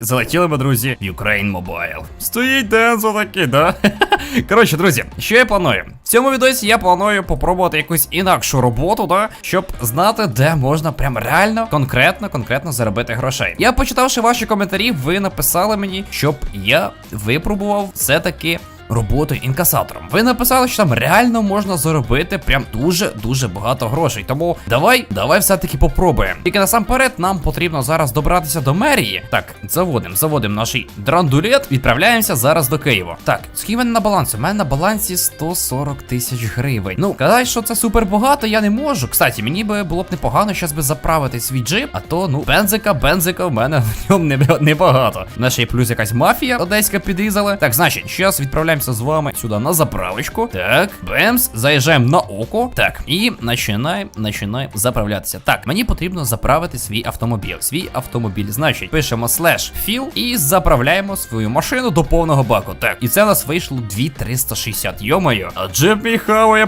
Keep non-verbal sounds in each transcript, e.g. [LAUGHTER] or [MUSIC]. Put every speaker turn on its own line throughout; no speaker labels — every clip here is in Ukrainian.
Залетіли ми, друзі, в Ukraine Mobile. Стоїть Дензо такий, да? [LAUGHS] Коротше, друзі, що я планую? В цьому відосі я планую попробувати якусь інакшу роботу, да? Щоб знати, де можна прям реально, конкретно, конкретно заробити грошей. Я почитавши ваші коментарі, ви написали мені, щоб я випробував все-таки. Роботу інкасатором. Ви написали, що там реально можна заробити прям дуже-дуже багато грошей. Тому давай, давай все-таки попробуємо. Тільки насамперед нам потрібно зараз добратися до мерії. Так, заводимо, заводимо наш драндулет, відправляємося зараз до Києва. Так, скільки мене на балансі? У мене на балансі 140 тисяч гривень. Ну, казати, що це супер багато, я не можу. Кстати, мені би було б непогано щас би заправити свій джип, а то, ну, бензика, бензика в мене [LAUGHS] в ньому не- небагато. Наша є плюс якась мафія одеська підрізала. Так, значить, зараз відправляємося з вами сюди на заправочку. Так, бемс, заїжджаємо на око. Так, і починаємо, починаємо заправлятися. Так, мені потрібно заправити свій автомобіль. Свій автомобіль. Значить, пишемо слеш філ і заправляємо свою машину до повного баку. Так, і це у нас вийшло 2360. Йо-моє, а джип мій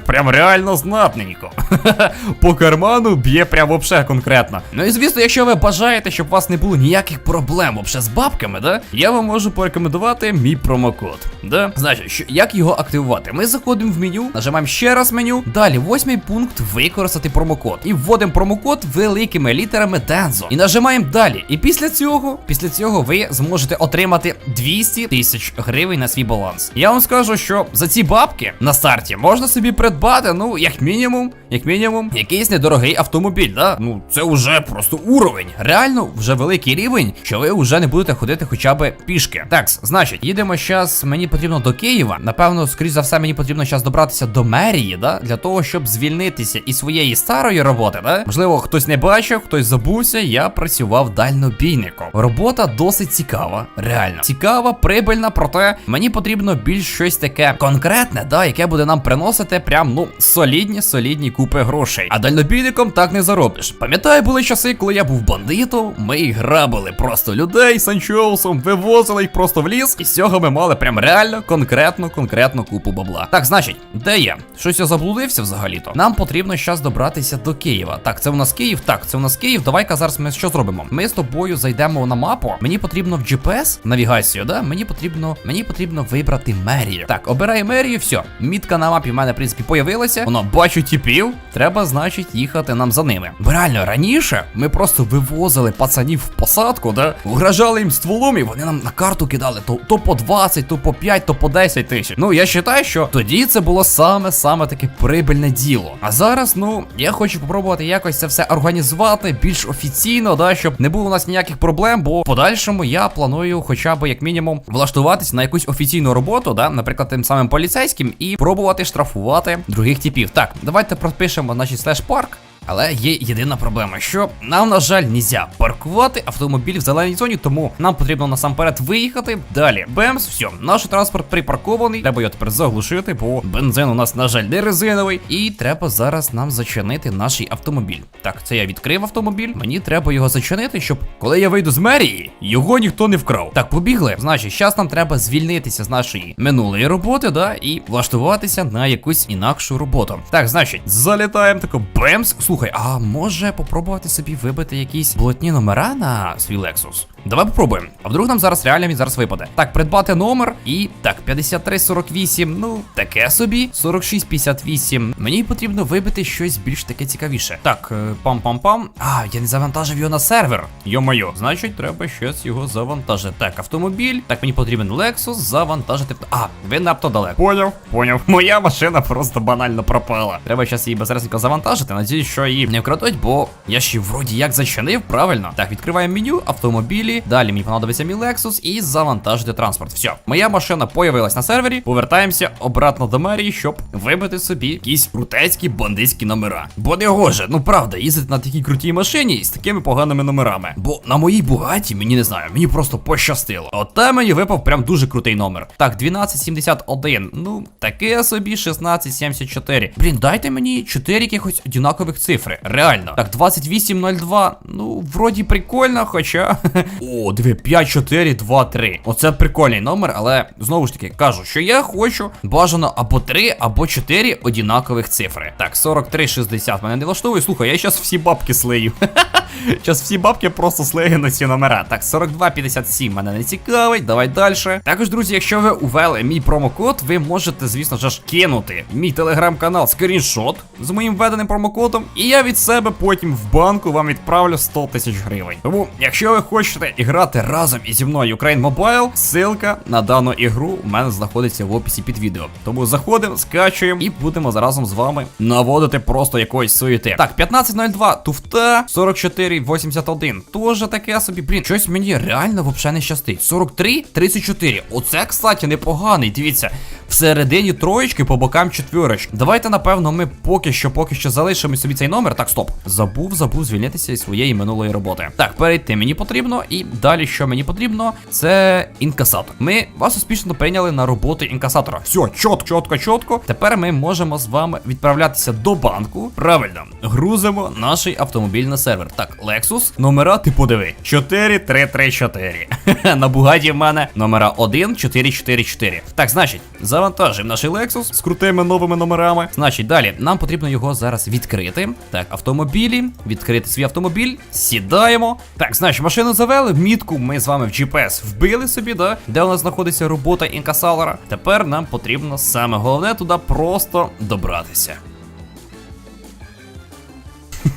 прям реально знатненько. [LAUGHS] По карману б'є прям вообще конкретно. Ну і звісно, якщо ви бажаєте, щоб у вас не було ніяких проблем вообще з бабками, да, я вам можу порекомендувати мій промокод. Да? Значить, що, як його активувати? Ми заходимо в меню, нажимаємо ще раз меню. Далі, восьмий пункт використати промокод. І вводимо промокод великими літерами Дензо. І нажимаємо далі. І після цього, після цього ви зможете отримати 200 тисяч гривень на свій баланс. Я вам скажу, що за ці бабки на старті можна собі придбати, ну, як мінімум, як мінімум, якийсь недорогий автомобіль, да? Ну, це вже просто уровень. Реально, вже великий рівень, що ви вже не будете ходити хоча б пішки. Так, значить, їдемо зараз. Мені потрібно до Києва. Напевно, скоріш за все, мені потрібно зараз добратися до мерії, да? Для того, щоб звільнитися із своєї старої роботи, да? Можливо, хтось не бачив, хтось забувся. Я працював дальнобійником. Робота досить цікава, реально цікава, прибильна, проте мені потрібно більш щось таке конкретне, да, яке буде нам приносити прям ну солідні, солідні купи грошей. А дальнобійником так не заробиш. Пам'ятаю, були часи, коли я був бандитом. Ми грабили просто людей санчоусом, вивозили їх просто в ліс, і з цього ми мали прям реально конкретну, конкретну купу бабла. Так, значить, де я? Щось я заблудився взагалі-то. Нам потрібно зараз добратися до Києва. Так, це у нас Київ. Так, це у нас Київ. Давай-ка зараз ми що зробимо? Ми з тобою зайдемо на мапу. Мені потрібно в GPS навігацію, да? Мені потрібно, мені потрібно вибрати мерію. Так, обираю мерію, все. Мітка на мапі в мене, в принципі, появилася. Воно бачу тіпів. Треба, значить, їхати нам за ними. Бо реально, раніше ми просто вивозили пацанів в посадку, да? Угрожали їм стволом, і вони нам на карту кидали то, то по 20, то по 5, то по 10 тисяч. Ну, я вважаю, що тоді це було саме-саме таке прибильне діло. А зараз, ну, я хочу попробувати якось це все організувати більш офіційно, да, щоб не було у нас ніяких проблем, бо в подальшому я планую хоча б як мінімум влаштуватись на якусь офіційну роботу, да, наприклад, тим самим поліцейським, і пробувати штрафувати других типів. Так, давайте пропишемо, значить, слеш парк. Але є єдина проблема, що нам, на жаль, нельзя паркувати автомобіль в зеленій зоні, тому нам потрібно насамперед виїхати. Далі, бемс, все, наш транспорт припаркований. Треба його тепер заглушити, бо бензин у нас, на жаль, не резиновий. І треба зараз нам зачинити наш автомобіль. Так, це я відкрив автомобіль. Мені треба його зачинити, щоб коли я вийду з мерії, його ніхто не вкрав. Так, побігли. Значить, зараз нам треба звільнитися з нашої минулої роботи, да, і влаштуватися на якусь інакшу роботу. Так, значить, залітаємо тако бемс. Слухай, а може попробувати собі вибити якісь блотні номера на свій Lexus? Давай попробуємо. А вдруг нам зараз реально він зараз випаде. Так, придбати номер і так, 5348, ну таке собі. 4658. Мені потрібно вибити щось більш таке цікавіше. Так, е, пам-пам-пам. А, я не завантажив його на сервер. Йо-моє, значить, треба щось його завантажити. Так, автомобіль. Так, мені потрібен Lexus завантажити. А, він надто далеко. Поняв, поняв. Моя машина просто банально пропала. Треба зараз її безрезненько завантажити. Надіюсь, що її не вкрадуть, бо я ще вроді як зачинив, правильно? Так, відкриваємо меню, автомобілі. Далі мені понадобиться мій Lexus і завантажити транспорт. Все, моя машина появилась на сервері. Повертаємося обратно до мерії, щоб вибити собі якісь крутецькі бандитські номера. Бо не гоже, ну правда, їздити на такій крутій машині з такими поганими номерами. Бо на моїй бугаті, мені не знаю, мені просто пощастило. От там мені випав прям дуже крутий номер. Так, 1271. Ну, таке собі 1674. Блін, дайте мені 4 якихось одинакових цифри. Реально. Так, 2802. Ну, вроді прикольно, хоча. [LAUGHS] О, диви, 5423. Оце прикольний номер, але знову ж таки кажу, що я хочу бажано або 3, або 4 одинакових цифри. Так, 4360 мене не влаштовує. Слухай, я зараз всі бабки слию. [LAUGHS] [LAUGHS] Зараз всі бабки просто слиги на ці номера. Так, 4257 мене не цікавить. Давай далі. Також, друзі, якщо ви увели мій промокод, ви можете, звісно ж, кинути мій телеграм-канал скріншот з моїм введеним промокодом. І я від себе потім в банку вам відправлю 100 тисяч гривень. Тому, якщо ви хочете іграти разом із зі мною Ukraine Mobile, ссылка на дану ігру у мене знаходиться в описі під відео. Тому заходимо, скачуємо і будемо разом з вами наводити просто якоїсь суєти. Так, 1502 туфта, 4481. Тоже таке собі. Блін, щось мені реально взагалі не щастить. 43, 34. Оце, кстати, непоганий. Дивіться, всередині троєчки, по бокам четвірочки. Давайте, напевно, ми поки що, поки що залишимо собі цей номер. Так, стоп. Забув, забув звільнитися із своєї минулої роботи. Так, перейти мені потрібно. І далі, що мені потрібно, це інкасатор. Ми вас успішно прийняли на роботу інкасатора. Все, чітко, чітко, чітко. Тепер ми можемо з вами відправлятися до банку. Правильно, грузимо наш автомобіль на сервер. Так, Lexus, номера, ти подиви. 4334. На бугаді в мене номера 1444. Так, значить, завантажимо наш Lexus з крутими новими номерами. Значить, далі нам потрібно його зараз відкрити. Так, автомобілі, відкрити свій автомобіль, сідаємо. Так, значить, машину завели, мітку ми з вами в GPS вбили собі, да? де у нас знаходиться робота інкасалера. Тепер нам потрібно саме головне туди просто добратися.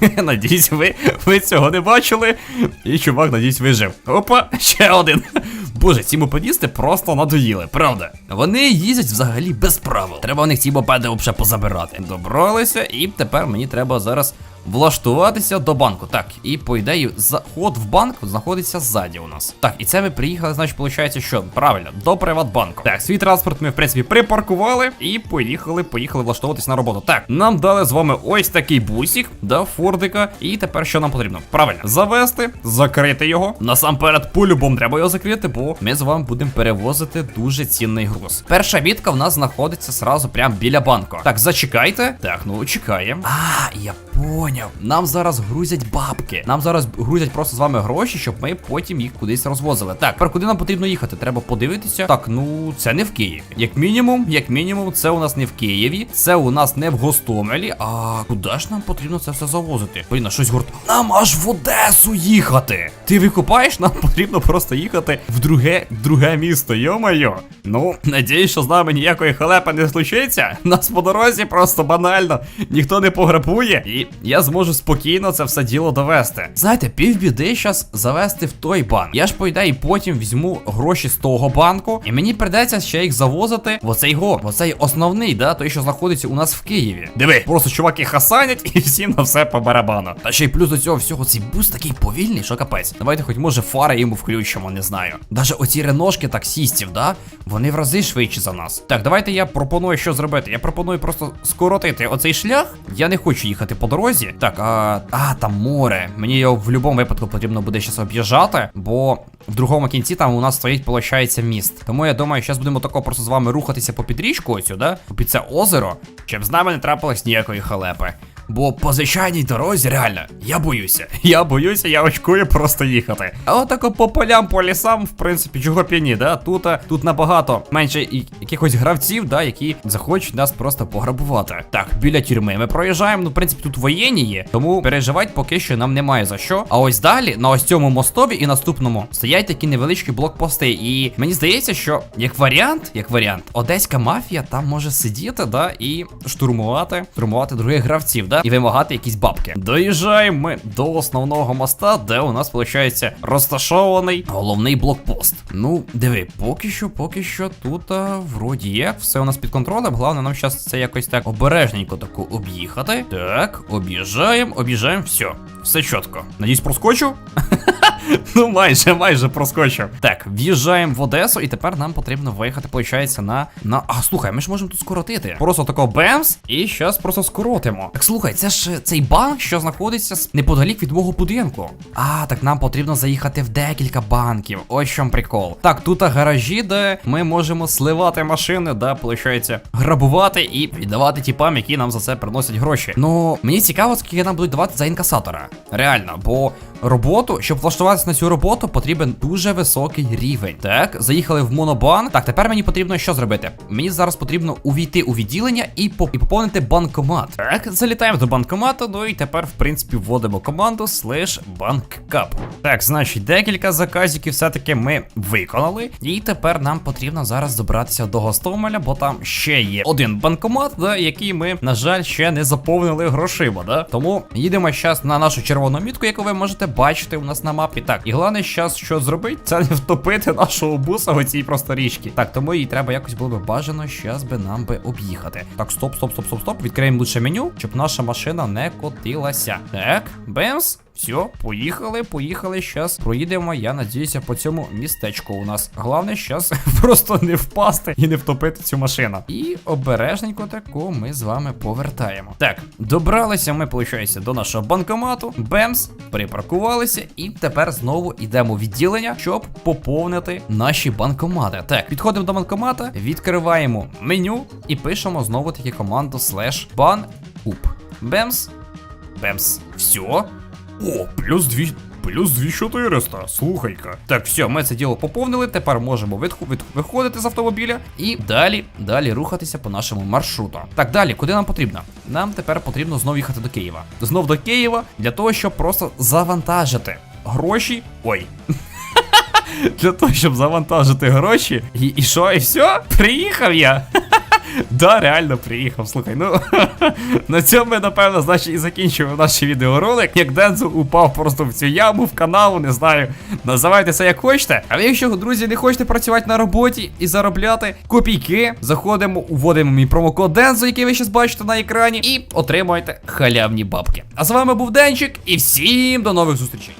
[LAUGHS] Надіюсь, ви, ви цього не бачили. І чувак, надіюсь, вижив. Опа, ще один. Боже, ці мопедісти просто надоїли, правда. Вони їздять взагалі без правил. Треба у них ці мопеди взагалі позабирати. Добралися, і тепер мені треба зараз влаштуватися до банку. Так, і по ідеї, заход в банк знаходиться ззаді у нас. Так, і це ми приїхали, значить, виходить, що правильно, до Приватбанку. Так, свій транспорт ми, в принципі, припаркували і поїхали, поїхали влаштовуватись на роботу. Так, нам дали з вами ось такий бусик, да, фордика. І тепер що нам потрібно? Правильно, завести, закрити його. Насамперед, по-любому треба його закрити, бо ми з вами будемо перевозити дуже цінний груз. Перша мітка в нас знаходиться сразу прямо біля банку. Так, зачекайте. Так, ну чекаємо. А, я поняв. Нам зараз грузять бабки. Нам зараз грузять просто з вами гроші, щоб ми потім їх кудись розвозили. Так, тепер куди нам потрібно їхати? Треба подивитися. Так, ну це не в Києві. Як мінімум, як мінімум, це у нас не в Києві, це у нас не в Гостомелі. А куди ж нам потрібно це все завозити? Блін, а щось гурт. Нам аж в Одесу їхати. Ти викупаєш? Нам потрібно просто їхати в друге, друге місто. Йо-моє. Ну, надіюсь, що з нами ніякої халепи не случиться. Нас по дорозі просто банально ніхто не пограбує. І я зможу спокійно це все діло довести. Знаєте, півбіди зараз завести в той банк. Я ж по ідеї потім візьму гроші з того банку, і мені придеться ще їх завозити в оцей го, в оцей основний, да, той, що знаходиться у нас в Києві. Диви, просто чуваки хасанять і всім на все по барабану. Та ще й плюс до цього всього цей бус такий повільний, що капець. Давайте хоч може фари йому включимо, не знаю. Даже оці реношки таксістів, да, вони в рази швидші за нас. Так, давайте я пропоную що зробити. Я пропоную просто скоротити оцей шлях. Я не хочу їхати по дорозі. Так, а, а там море. Мені його в будь-якому випадку потрібно буде зараз об'їжджати, бо в другому кінці там у нас стоїть, виходить, міст. Тому я думаю, зараз будемо тако просто з вами рухатися по підрічку оцю, да? Під це озеро, щоб з нами не трапилось ніякої халепи. Бо по звичайній дорозі, реально, я боюся. [LAUGHS] Я боюся, я очкую просто їхати. А отако по полям, по лісам, в принципі, чого п'яні, да? Тут, тут набагато менше якихось гравців, да, які захочуть нас просто пограбувати. Так, біля тюрми ми проїжджаємо. Ну, в принципі, тут воєнні є, тому переживати поки що нам немає за що. А ось далі, на ось цьому мостові і наступному, стоять такі невеличкі блокпости. І мені здається, що як варіант, як варіант, одеська мафія там може сидіти, да, і штурмувати, штурмувати других гравців, да, і вимагати якісь бабки. Доїжджаємо ми до основного моста, де у нас, виходить, розташований головний блокпост. Ну, диви, поки що, поки що тут а, вроді є. Все у нас під контролем. Головне, нам зараз це якось так обережненько таку об'їхати. Так, об'їжджаємо, об'їжджаємо, все. Все чітко. Надіюсь, проскочу. [LAUGHS] [LAUGHS] Ну, майже, майже проскочив. Так, в'їжджаємо в Одесу, і тепер нам потрібно виїхати, виходить, на. на. А, слухай, ми ж можемо тут скоротити. Просто тако бемс, і зараз просто скоротимо. Так слухай, це ж цей банк, що знаходиться неподалік від мого будинку. А, так нам потрібно заїхати в декілька банків. Ось чому прикол. Так, тут гаражі, де ми можемо сливати машини, да, виходить, грабувати і віддавати тіпам, які нам за це приносять гроші. Ну, мені цікаво, скільки нам будуть давати за інкасатора. Реально, бо роботу, щоб влаштувати влаштуватися на цю роботу, потрібен дуже високий рівень. Так, заїхали в монобанк. Так, тепер мені потрібно що зробити? Мені зараз потрібно увійти у відділення і, по- і поповнити банкомат. Так, залітаємо до банкомату. Ну і тепер, в принципі, вводимо команду слеш банккап. Так, значить, декілька заказиків все-таки ми виконали. І тепер нам потрібно зараз добратися до Гостомеля, бо там ще є один банкомат, да, який ми, на жаль, ще не заповнили грошима. Да? Тому їдемо зараз на нашу червону мітку, яку ви можете бачити у нас на мапі. Так, і головне зараз, що зробити, це не втопити нашого буса в цій просто річці. Так, тому їй треба якось було би бажано, щас би нам би об'їхати. Так, стоп, стоп, стоп, стоп, стоп. Відкриємо лучше меню, щоб наша машина не котилася. Так, бемс. Все, поїхали, поїхали. Щас проїдемо. Я надіюся, по цьому містечку у нас. Головне, щас [LAUGHS] просто не впасти і не втопити цю машину. І обережненько таку ми з вами повертаємо. Так, добралися ми, виходить, до нашого банкомату. Бемс, припаркувалися, і тепер знову йдемо в відділення, щоб поповнити наші банкомати. Так, підходимо до банкомата, відкриваємо меню і пишемо знову таки команду слеш бан уп. Бемс. Бемс. Все. О, плюс 2. Плюс 2400, слухай-ка. Так, все, ми це діло поповнили. Тепер можемо відху- від- виходити з автомобіля і далі, далі рухатися по нашому маршруту. Так, далі, куди нам потрібно? Нам тепер потрібно знову їхати до Києва. Знов до Києва для того, щоб просто завантажити гроші. Ой. [LAUGHS] Для того, щоб завантажити гроші. І що, і все? Приїхав я. Да, реально приїхав. Слухай, ну [LAUGHS] на цьому ми, напевно, значить, і закінчуємо наш відеоролик. Як Дензо упав просто в цю яму, в канаву, не знаю. Називайте це як хочете. А ви, якщо, друзі, не хочете працювати на роботі і заробляти копійки, заходимо, уводимо мій промокод Дензо, який ви зараз бачите на екрані, і отримуєте халявні бабки. А з вами був Денчик, і всім до нових зустрічей.